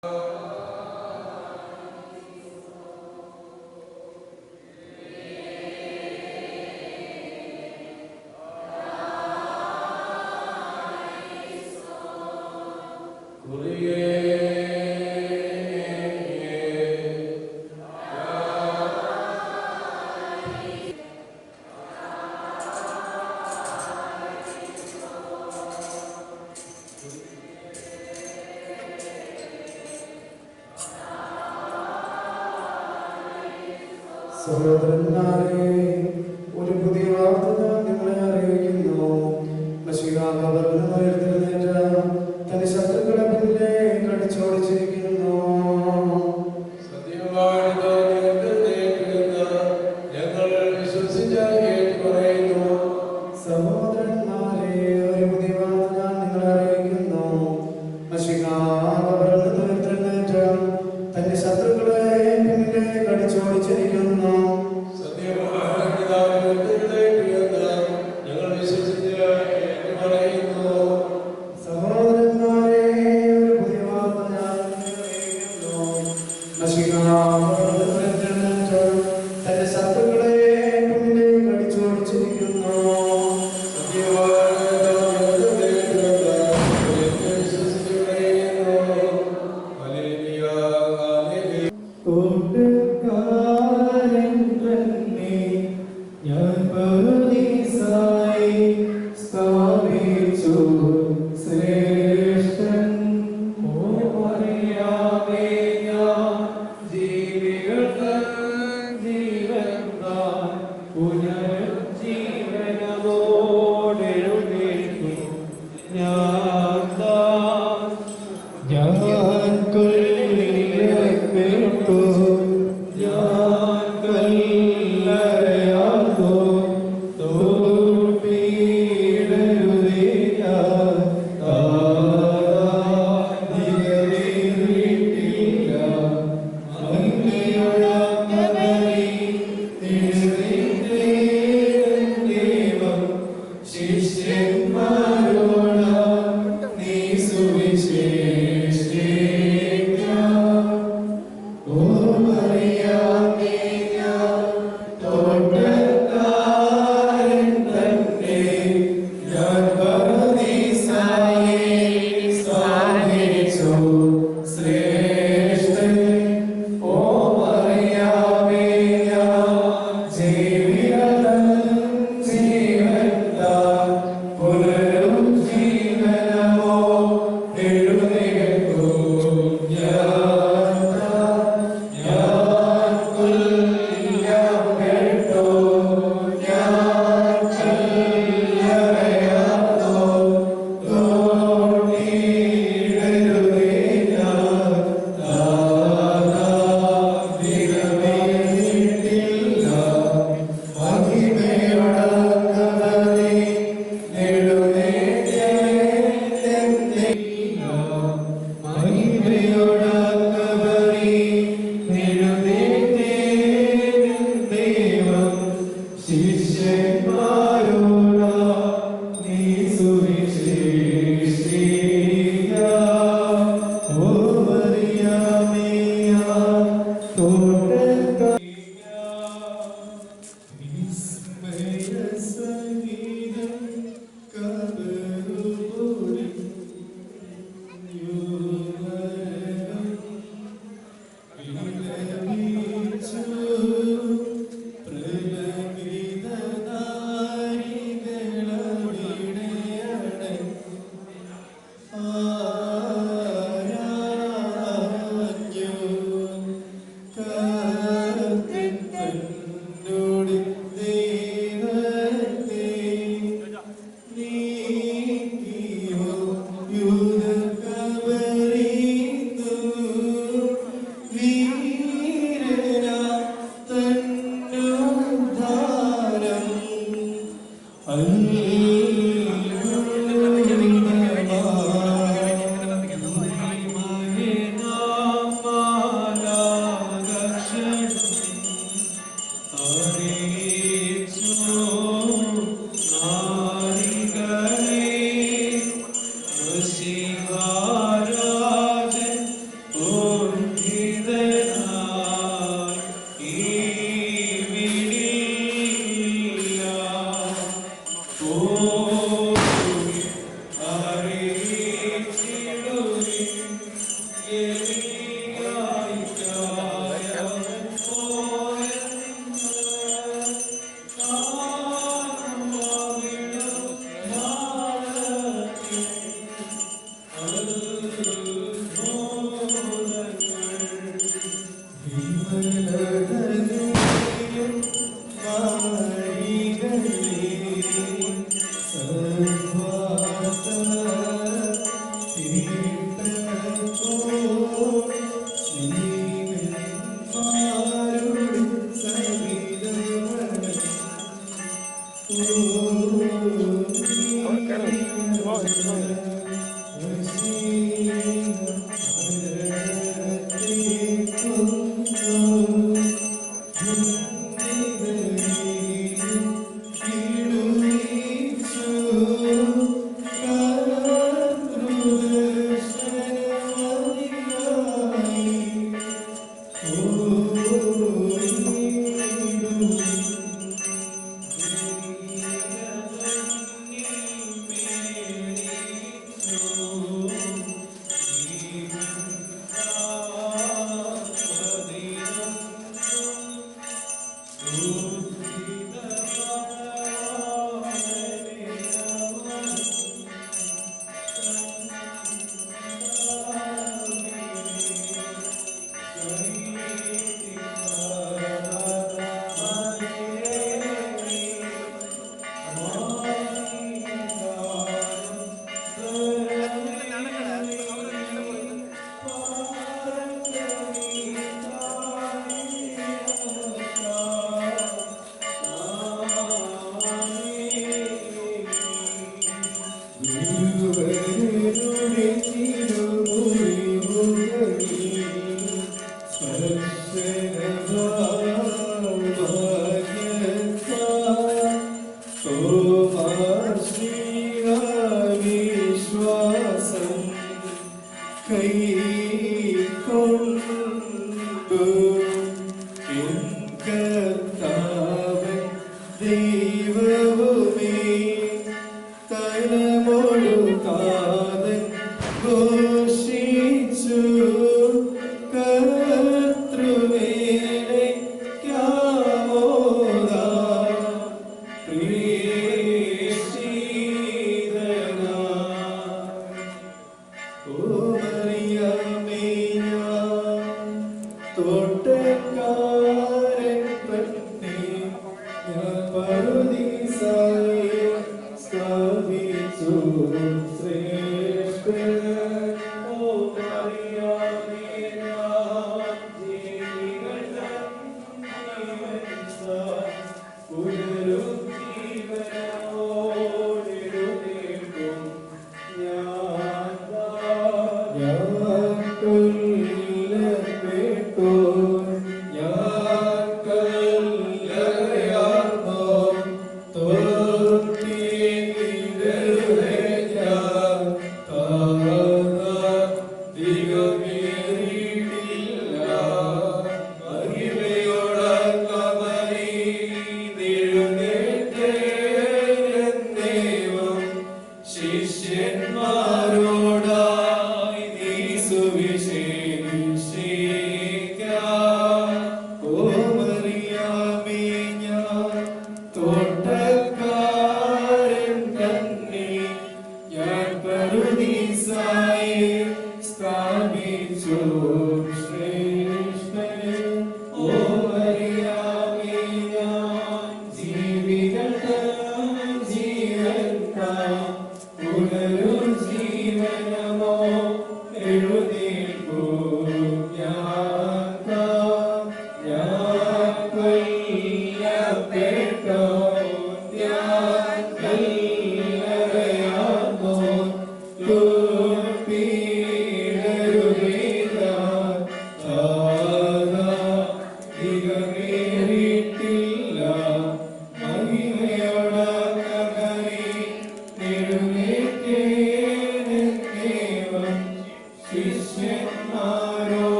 Uh... സഹോദരന്മാരെ ഒരു പുതിയ വാർത്ത ഞാൻ നിങ്ങളെ അറിയിക്കുന്നു. മഷികാവ് ഉയർത്തിരുന്നേറ്റ തന്റെ ശത്രുക്കളെ പിന്നിലെ കടിച്ചോടിച്ചിരിക്കുന്നു.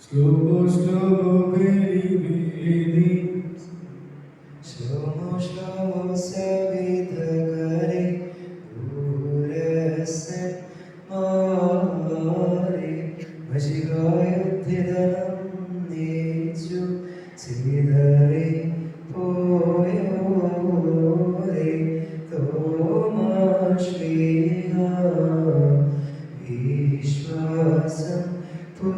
Slow, slow, baby, baby. Slow, slow, baby. Thank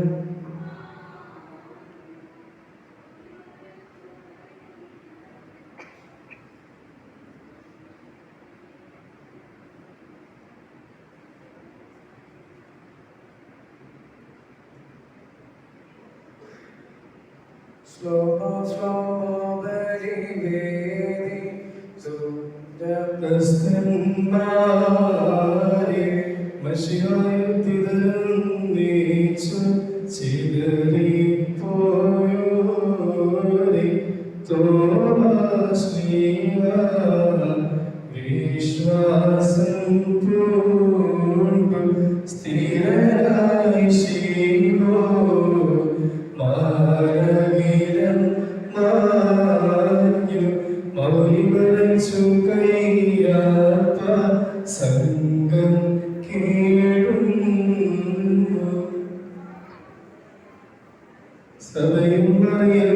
you. കസ്തംബാരെ മശിഹായി തിരുന്നേച്ചു കൈവരിച്ചുകയ്യാത്ത സംഘം കേടുന്നു. സഭയും പറയും